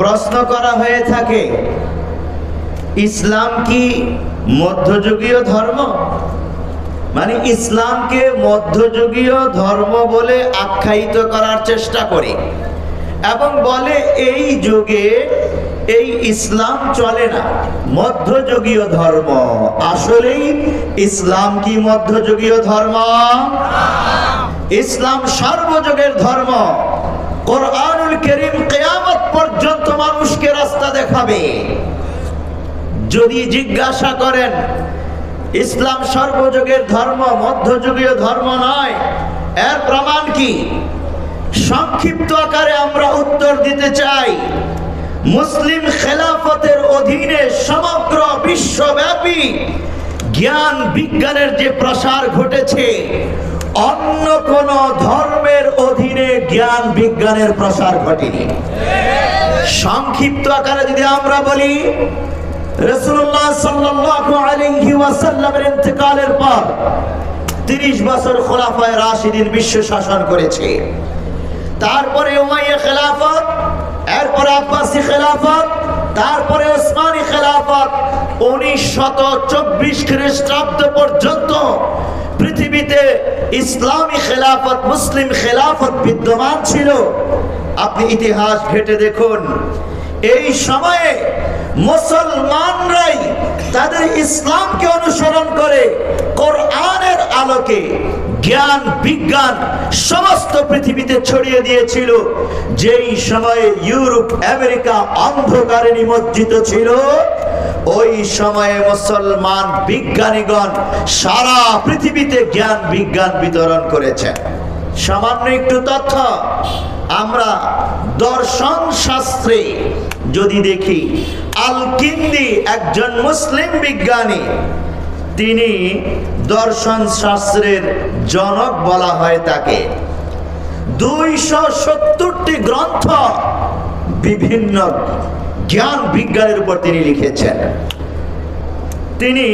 প্রশ্ন করা হয়ে থাকে, ইসলাম কি মধ্যযুগীয় ধর্ম? মানে ইসলামকে মধ্যযুগীয় ধর্ম বলে আখ্যায়িত করার চেষ্টা করে এবং বলে এই যুগে এই ইসলাম চলে না, মধ্যযুগীয় ধর্ম। আসলেই ইসলাম কি মধ্যযুগীয় ধর্ম? ইসলাম সর্বযুগের ধর্ম। কোরআনুল করিম কেয়ামত পর্যন্ত মানুষকে রাস্তা দেখাবে। যদি জিজ্ঞাসা করেন, ইসলাম সর্বযুগের ধর্ম, মধ্যযুগীয় ধর্ম নয়, এর প্রমাণ কি? সংক্ষিপ্ত আকারে আমরা উত্তর দিতে চাই, মুসলিম খেলাফতের অধীনে সমগ্র বিশ্বব্যাপী জ্ঞান বিজ্ঞানের যে প্রসার ঘটেছে অন্য কোন ধর্মের অধীনে জ্ঞান বিজ্ঞানের প্রসার ঘটেনি। সংক্ষিপ্ত আকারে যদি আমরা বলি ইন্তেকালের পর 30 বছর বিশ্ব শাসন করেছে। তারপরে খেলাফত খেলাফত, তারপরে খেলাফত, উনিশ শত চব্বিশ খ্রিস্টাব্দ পর্যন্ত পৃথিবীতে ইসলামী খেলাফত, মুসলিম খেলাফত বিদ্যমান ছিল। আপনি ইতিহাস ঘেটে দেখুন। এই সময়ে মুসলমানরাই তাদের ইসলামকে অনুসরণ করে কোরআনের আলোকে জ্ঞান, বিজ্ঞান সমস্ত পৃথিবীতে ছড়িয়ে দিয়েছিল। যেই সময়ে ইউরোপ, আমেরিকা অন্ধকারে নিমজ্জিত ছিল ওই সময়ে মুসলমান বিজ্ঞানীগণ সারা পৃথিবীতে জ্ঞান বিজ্ঞান বিতরণ করেছেন। সামান্য একটু তথ্য, আমরা দর্শন শাস্ত্রে যদি দেখি আল কিন্দি একজন মুসলিম বিজ্ঞানী, তিনি দর্শন শাস্ত্রের জনক বলা হয় তাকে। দুইশো সত্তরটি গ্রন্থ বিভিন্ন জ্ঞান বিজ্ঞানের উপর তিনি লিখেছেন। তিনি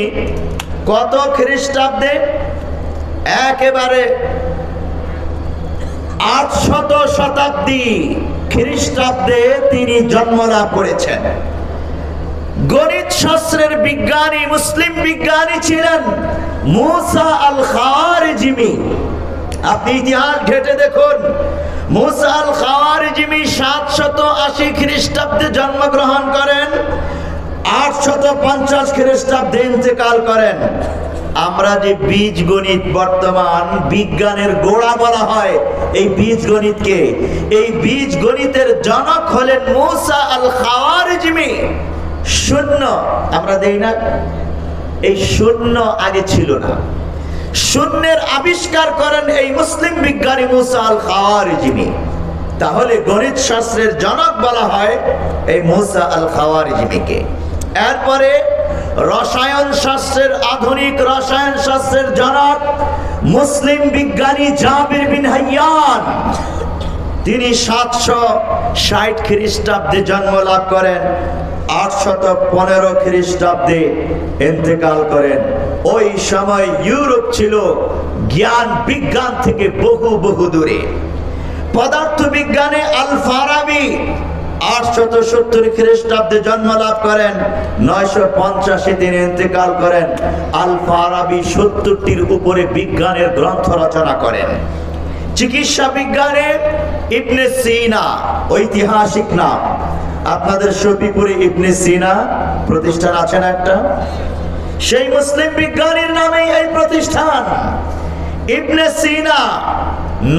কত খ্রিস্টাব্দে একেবারে আটশত শতাব্দী খ্রিস্টাব্দে তিনি জন্ম লাভ করেছেন। গণিত শাস্ত্রের বিজ্ঞানী, মুসলিম বিজ্ঞানী ছিলেন মুসা আল খারিজিমি আপনি ইতিহাস ঘেটে দেখুন। মুসা আল খাওয়ারিজিমি সাতশত আশি খ্রিস্টাব্দে জন্মগ্রহণ করেন, আটশত পঞ্চাশ খ্রিস্টাব্দে ইন্তেকাল করেন। আমরা যে বীজ গণিত বর্তমান বিজ্ঞানের গোড়া বলা হয়, এই বীজ গণিতকে। এই বীজ গণিতের জনক হলেন মুসা আল খাওয়ারিজিমি। শূন্য, আমরা দেই না। এই শূন্য আগে ছিল না। শূন্যের আবিষ্কার করেন এই মুসলিম বিজ্ঞানী মুসা আল তাহলে গণিত শাস্ত্রের জনক বলা হয় এই মুসা আল খাওয়ারিজিমিকে এরপরে রসায়ন শাস্ত্রের আধুনিক রসায়ন শাস্ত্রের জনক মুসলিম বিজ্ঞানী জাবির বিন হাইয়ান। তিনি সাতশো ষাট খ্রিস্টাব্দে জন্ম লাভ করেন। আটশত পনেরো খ্রিস্টাব্দে ইন্তেকাল করেন। ওই সময় ইউরোপ ছিল জ্ঞান বিজ্ঞান থেকে বহু বহু দূরে। পদার্থ বিজ্ঞানে আল ফারাবি আটশত সত্তর খ্রিস্টাব্দে জন্ম লাভ করেন, নয়শো পঞ্চাশে তিনি ইন্তেকাল করেন আল ফারাবি সত্তরটির উপরে বিজ্ঞানের গ্রন্থ রচনা করেন। চিকিৎসা বিজ্ঞানে ইবনে সিনা, ঐতিহাসিক নাম। আপনাদের শফিপুরে ইবনে সিনা প্রতিষ্ঠান আছে না একটা? সেই মুসলিম বিজ্ঞানীর নামেই এই প্রতিষ্ঠান। ইবনে সিনা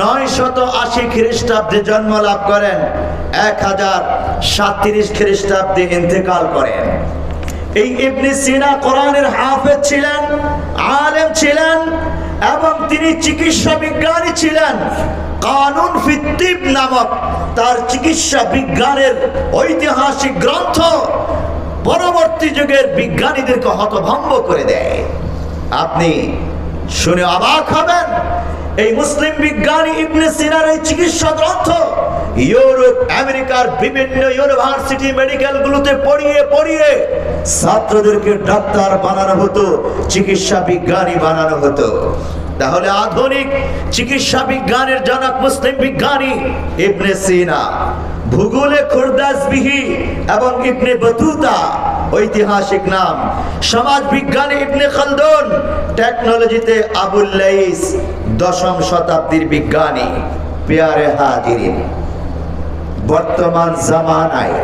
নয় শত আশি খ্রিস্টাব্দে জন্ম লাভ করেন, এক হাজার সাতত্রিশ খ্রিস্টাব্দে ইন্তেকাল করেন। এই ইবনে সিনা কোরআনের হাফেজ ছিলেন, আলেম ছিলেন তিনি চিকিৎসা বিজ্ঞানী ছিলেন, কানুন ফিত্তিব নামক তার চিকিৎসা বিজ্ঞানের ঐতিহাসিক গ্রন্থ পরবর্তী যুগের বিজ্ঞানীদেরকে হতভম্ব করে দেয়। আপনি শুনে অবাক হবেন, এই মুসলিম বিজ্ঞানী ইবনে সিনার এই চিকিৎসা গ্রন্থ ইউরোপ, আমেরিকার বিভিন্ন ইউনিভার্সিটি মেডিকেল গুলোতে পড়িয়ে পড়িয়ে ছাত্রদেরকে ডাক্তার বানানো হতো, চিকিৎসা বিজ্ঞানী বানানো হতো। তাহলে আধুনিক চিকিৎসা বিজ্ঞানের জনক মুসলিম বিজ্ঞানী ইবনে সিনা, ভূগোলে খুরদাসবিহি এবং ইবনে বতুতা, ঐতিহাসিক নাম। সমাজ বিজ্ঞানী ইবনে খালদুন, টেকনোলজিতে আবুল লাইস, দশম শতাব্দীর বিজ্ঞানী। পেয়ারে হাজিরিন, বর্তমান জামানায়।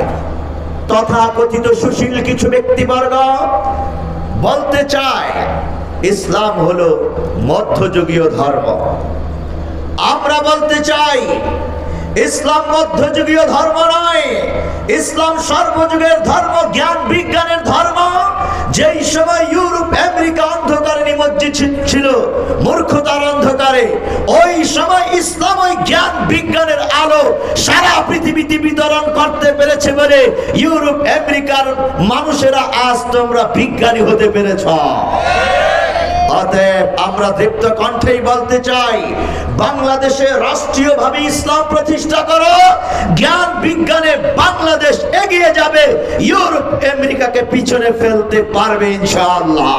তথাকথিত সুশীল কিছু ব্যক্তিবর্গ বলতে চায় ইসলাম হলো মধ্যযুগীয় ধর্ম। আমরা বলতে চাই, ইসলাম মধ্যযুগীয় ধর্ম নয়, ইসলাম সর্বযুগের ধর্ম, জ্ঞান বিজ্ঞানের ধর্ম। যেই সময় ইউরোপ, আমেরিকা অন্ধকারে নিমজ্জিত ছিল, মূর্খতার অন্ধকারে, ওই সময় ইসলাম ওই জ্ঞান বিজ্ঞানের আলো সারা পৃথিবীতে বিতরণ করতে পেরেছে বলে ইউরোপ, আমেরিকার মানুষেরা আজ তোমরা বিজ্ঞানী হতে পেরেছ। অতএব আমরা দৃপ্ত কণ্ঠেই বলতে চাই, বাংলাদেশে রাষ্ট্রীয়ভাবে ইসলাম প্রতিষ্ঠা করো, জ্ঞান বিজ্ঞানে বাংলাদেশ এগিয়ে যাবে, ইউরোপ আমেরিকাকে পিছনে ফেলতে পারবে ইনশাআল্লাহ।